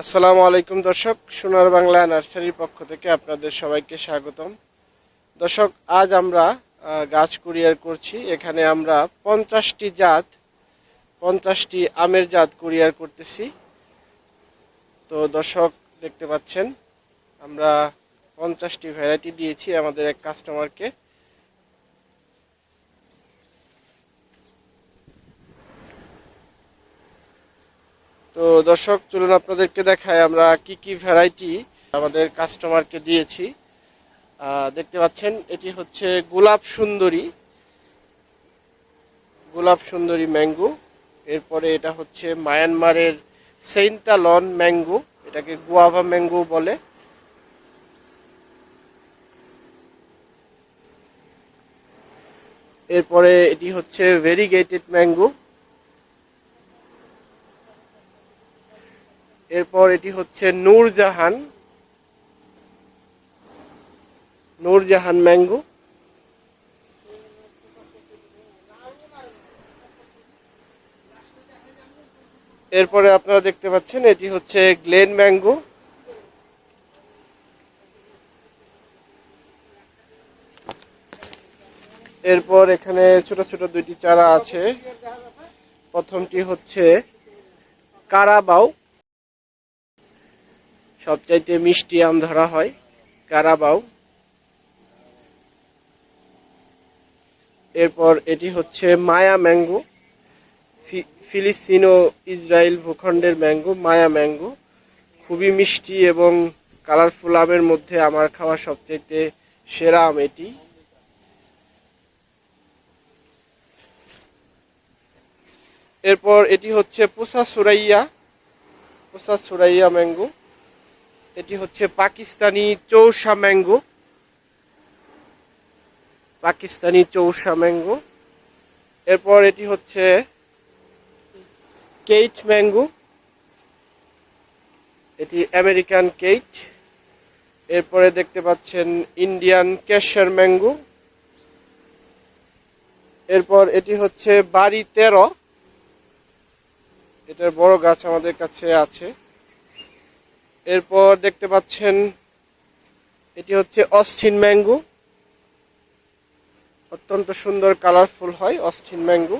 আসসালামু আলাইকুম দর্শক, সোনার বাংলা নার্সারির পক্ষ থেকে আপনাদের সবাইকে স্বাগতম। দর্শক, আজ আমরা গাছ কুরিয়ার করছি। এখানে আমরা পঞ্চাশটি জাত, পঞ্চাশটি আমের জাত কুরিয়ার করতেছি। তো দর্শক, দেখতে পাচ্ছেন, আমরা পঞ্চাশটি ভ্যারাইটি দিয়েছি আমাদের এক কাস্টমারকে তো দর্শক, চলুন আপনাদেরকে দেখায় আমরা কি কি ভ্যারাইটি আমাদের কাস্টমারকে দিয়েছি। দেখতে পাচ্ছেন, এটি হচ্ছে গোলাপ সুন্দরী। গোলাপ সুন্দরী ম্যাঙ্গো এরপরে এটা হচ্ছে মায়ানমারের সেইন্তালন ম্যাঙ্গো এটাকে গুয়াভা ম্যাঙ্গো বলে। এরপরে এটি হচ্ছে ভেরিগেটেড ম্যাঙ্গো এরপর এটি হচ্ছে নূরজাহান নূরজাহান ম্যাঙ্গো। এরপরে আপনারা দেখতে পাচ্ছেন, এটি হচ্ছে গ্লেন ম্যাঙ্গো। এরপর এখানে ছোট ছোট দুইটি চারা আছে। প্রথমটি হচ্ছে কারাবাউ সবচাইতে মিষ্টি আম ধরা হয় কারাবাউ এরপর এটি হচ্ছে মায়া ম্যাঙ্গো ফিলিস্তিনো ইসরায়েল ভূখণ্ডের ম্যাঙ্গো, মায়া ম্যাঙ্গো। খুবই মিষ্টি এবং কালারফুল আমের মধ্যে আমার খাওয়া সবচাইতে সেরা আম এটি। এরপর এটি হচ্ছে পুসা সুরাইয়া পুসা সুরাইয়া ম্যাঙ্গো। এটি হচ্ছে পাকিস্তানি চৌষা ম্যাঙ্গো। পাকিস্তানি চৌষা ম্যাঙ্গো। এরপর এটি হচ্ছে কেইট ম্যাঙ্গো। এটি আমেরিকান কেইট। এরপরে দেখতে পাচ্ছেন ইন্ডিয়ান ক্যাশার ম্যাঙ্গো। এরপর এটি হচ্ছে বাড়ি তেরো। এটার বড় গাছ আমাদের কাছে আছে। এরপর দেখতে পাচ্ছেন, এটি হচ্ছে অস্থিন ম্যাঙ্গো। অত্যন্ত সুন্দর কালারফুল হয় অস্থিন ম্যাঙ্গো।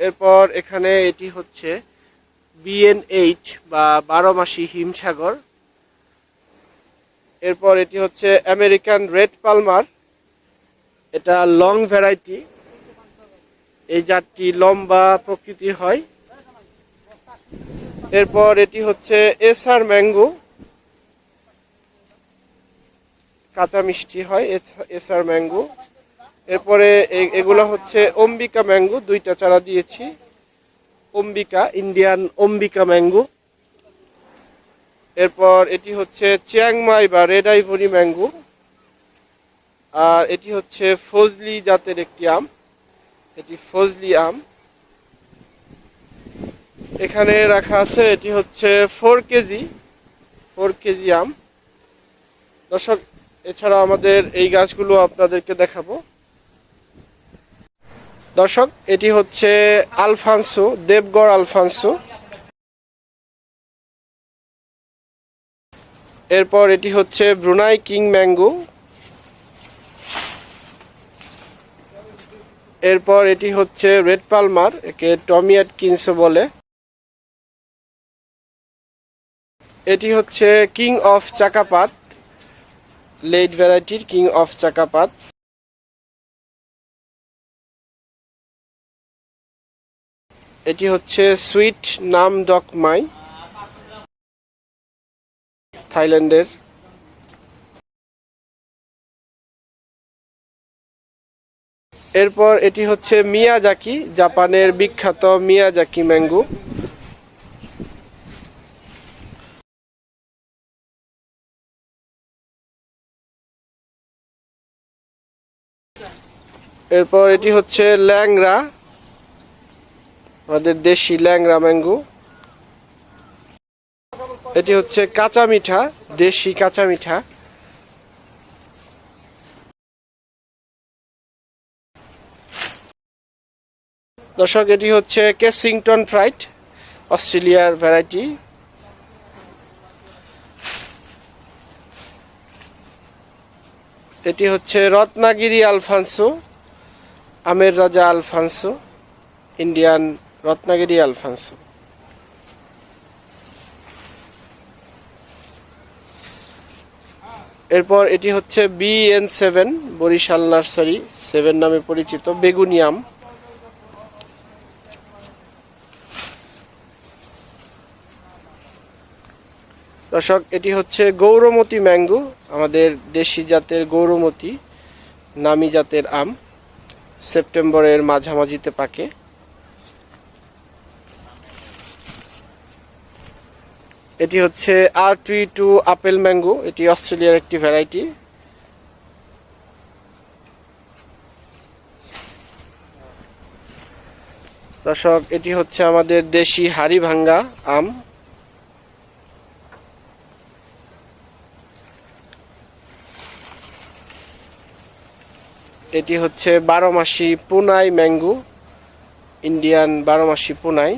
এরপর এখানে এটি হচ্ছে বিএনএইচ বা বারো মাসি হিমসাগর। এরপর এটি হচ্ছে আমেরিকান রেড পালমার এটা লং ভ্যারাইটি এই জাতটি লম্বা প্রকৃতির হয়। এরপর এটি হচ্ছে এসআর ম্যাঙ্গো। কাঁচা মিষ্টি হয় এসআর ম্যাঙ্গো। এরপরে এগুলো হচ্ছে অম্বিকা ম্যাঙ্গো, দুইটা চারা দিয়েছি। Ambika, Indian Ambika mango. এরপর এটি হচ্ছে চিয়াংমাই বা রেড আইভরি ম্যাঙ্গো। আর এটি হচ্ছে ফজলি জাতের একটি আম। এটি ফজলি আম। এখানে রাখা আছে, এটি হচ্ছে ফোর কেজি ফোর কেজি আম। দর্শক, এছাড়া আমাদের এই গাছগুলো আপনাদেরকে দেখাবো। দর্শক, এটি হচ্ছে আলফানসো, দেবগড় আলফানসো। এরপর এটি হচ্ছে ব্রুনাই কিং ম্যাঙ্গো। এরপর এটি হচ্ছে রেড পালমার, একে টমিয়াট কিনসো বলে। এটি হচ্ছে কিং অফ চাকাপাত লেট ভ্যারাইটির কিং অফ চাকাপাত এটি হচ্ছে সুইট নাম ডক মাই থাইল্যান্ডের এরপর এটি হচ্ছে মিয়াজাকি জাপানের বিখ্যাত মিয়াজাকি ম্যাঙ্গো এরপর এটি হচ্ছে ল্যাংরা আমাদের দেশি ল্যাংরা ম্যাঙ্গো। এটি হচ্ছে কাঁচা মিঠা, দেশি কাঁচা মিঠা। দর্শক, এটি হচ্ছে কেসিংটন ফ্রাইট অস্ট্রেলিয়ার ভ্যারাইটি। এটি হচ্ছে রত্নাগিরি আলফানসো। আমের রাজা আলফানসো, ইন্ডিয়ান রত্নাগিরি আলফানসো। এরপর এটি হচ্ছে BN seven Barishal nursery seven নামে পরিচিত বেগুনিয়াম দর্শক, এটি হচ্ছে গৌরমতি ম্যাঙ্গো, আমাদের দেশি জাতের গৌরমতি, নামি জাতের আম। সেপ্টেম্বরের মাঝামাঝিতে পাকে। এটি হচ্ছে R two two apple mango, এটি অস্ট্রেলিয়ার একটি ভ্যারাইটি। দর্শক, এটি হচ্ছে আমাদের দেশি হাড়ি ভাঙ্গা আম। এটি হচ্ছে বারো মাসি পুনাই ম্যাঙ্গো, ইন্ডিয়ান বারো মাসি পুনাই।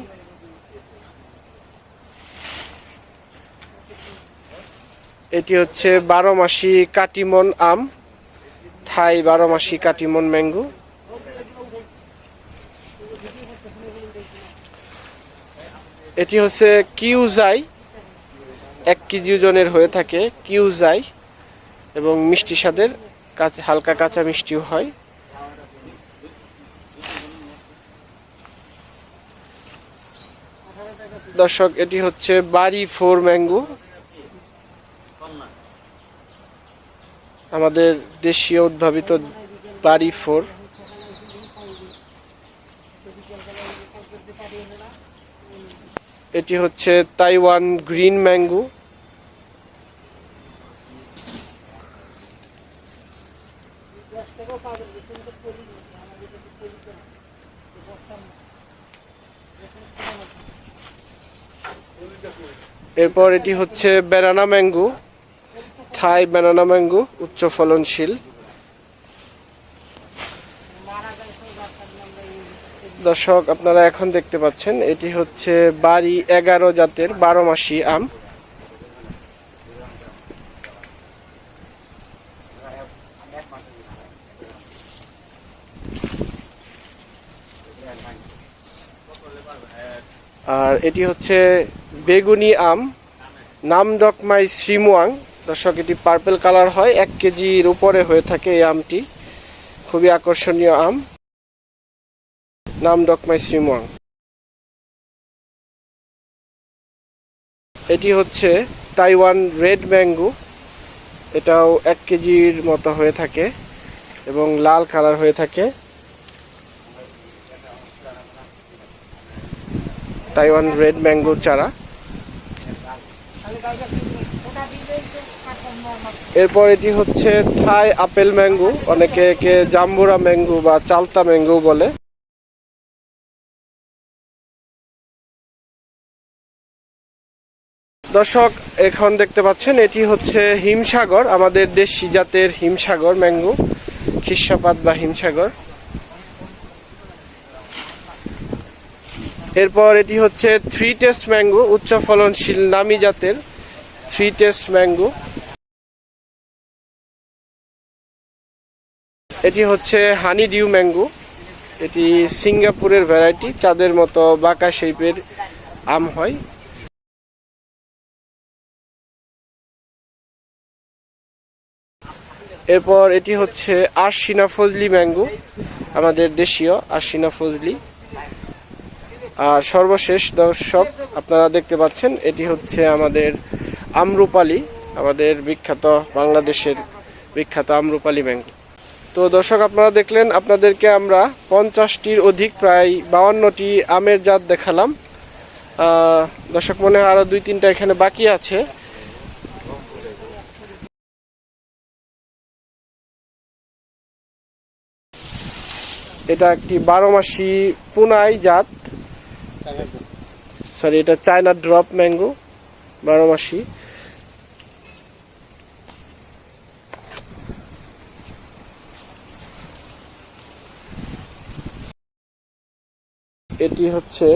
এটি হচ্ছে বারো মাসি কাটিমন আম, থাই বারো মাসি কাটিমন ম্যাঙ্গো। এটি হচ্ছে কিউজাই, এক কেজি ওজনের হয়ে থাকে কিউজাই এবং মিষ্টি স্বাদের কাঁচা, হালকা কাঁচা মিষ্টিও হয়। দর্শক, এটি হচ্ছে বাড়ি ফোর ম্যাঙ্গো। আমাদের দেশীয় উদ্ভাবিত বাড়ি ফোর। এটি হচ্ছে তাইওয়ান গ্রিন ম্যাঙ্গো। এরপর এটি হচ্ছে banana mango, Thai banana mango, উচ্চ ফলনশীল। দর্শক, আপনারা এখন দেখতে পাচ্ছেন, এটি হচ্ছে বাড়ি এগারো জাতের বারো মাসি আম। আর এটি হচ্ছে বেগুনি আম, নাম ডকমাই শ্রীমুয়াং। দর্শক, এটি পার্পেল কালার হয়, এক কেজির উপরে হয়ে থাকে এই আমটি। খুবই আকর্ষণীয় আম। নাম ডকমাই শ্রীমুয়াং। এটি হচ্ছে তাইওয়ান রেড ম্যাঙ্গো। এটাও এক কেজির মতো হয়ে থাকে এবং লাল কালার হয়ে থাকে। তাইওয়ান রেড ম্যাঙ্গোর চারা। এরপর এটি হচ্ছে থাই আপেল ম্যাঙ্গো, অনেকে একে জাম্বুরা ম্যাঙ্গো বা চালতা ম্যাঙ্গো বলে। দর্শক, এখন দেখতে পাচ্ছেন এটি হচ্ছে হিমসাগর, আমাদের দেশি জাতের হিমসাগর ম্যাঙ্গো খিস্যাপাত বা হিমসাগর। এরপর এটি হচ্ছে থ্রি টেস্ট ম্যাঙ্গো উচ্চ ফলনশীল নামি জাতের থ্রি টেস্ট ম্যাঙ্গো এটি হচ্ছে হানি ডিউ ম্যাঙ্গো এটি সিঙ্গাপুরের ভ্যারাইটি চাঁদের মতো বাঁকা শেপের আম হয়। এরপর এটি হচ্ছে আরশিনা ফজলি ম্যাঙ্গো আমাদের দেশীয় আরশিনা ফজলি। আর সর্বশেষ দর্শক, আপনারা দেখতে পাচ্ছেন, এটি হচ্ছে আমাদের আমরুপালি, আমাদের বিখ্যাত বাংলাদেশের বিখ্যাত আমরুপালি ব্যাংক তো দর্শক, আপনারা দেখলেন, আপনাদেরকে আমরা পঞ্চাশটির অধিক, প্রায় বাউান্নটি আমের জাত দেখালাম। দর্শক, মনে হয় আরও দুই তিনটা এখানে বাকি আছে। এটা একটি বারো মাসি পুনাই জাত। সরি এটা চায়না ড্রপ ম্যাঙ্গো বারো মাসি। এটি হচ্ছে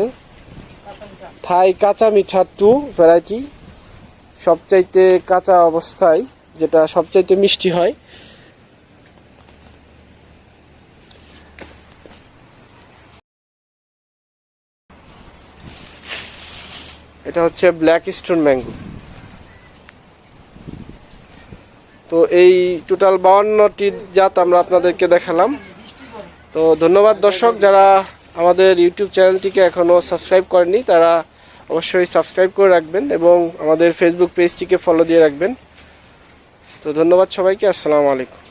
থাই কাঁচা মিঠা টু ভ্যারাইটি সবচাইতে কাঁচা অবস্থায়, যেটা সবচাইতে মিষ্টি হয়। এটা হচ্ছে ব্ল্যাক স্টোন ম্যাঙ্গো তো এই টোটাল বাউান্নটি জাত আমরা আপনাদেরকে দেখালাম। তো ধন্যবাদ দর্শক, যারা আমাদের ইউটিউব চ্যানেলটিকে এখনও সাবস্ক্রাইব করেনি তারা অবশ্যই সাবস্ক্রাইব করে রাখবেন এবং আমাদের ফেসবুক পেজটিকে ফলো দিয়ে রাখবেন। তো ধন্যবাদ সবাইকে, আসসালামু আলাইকুম।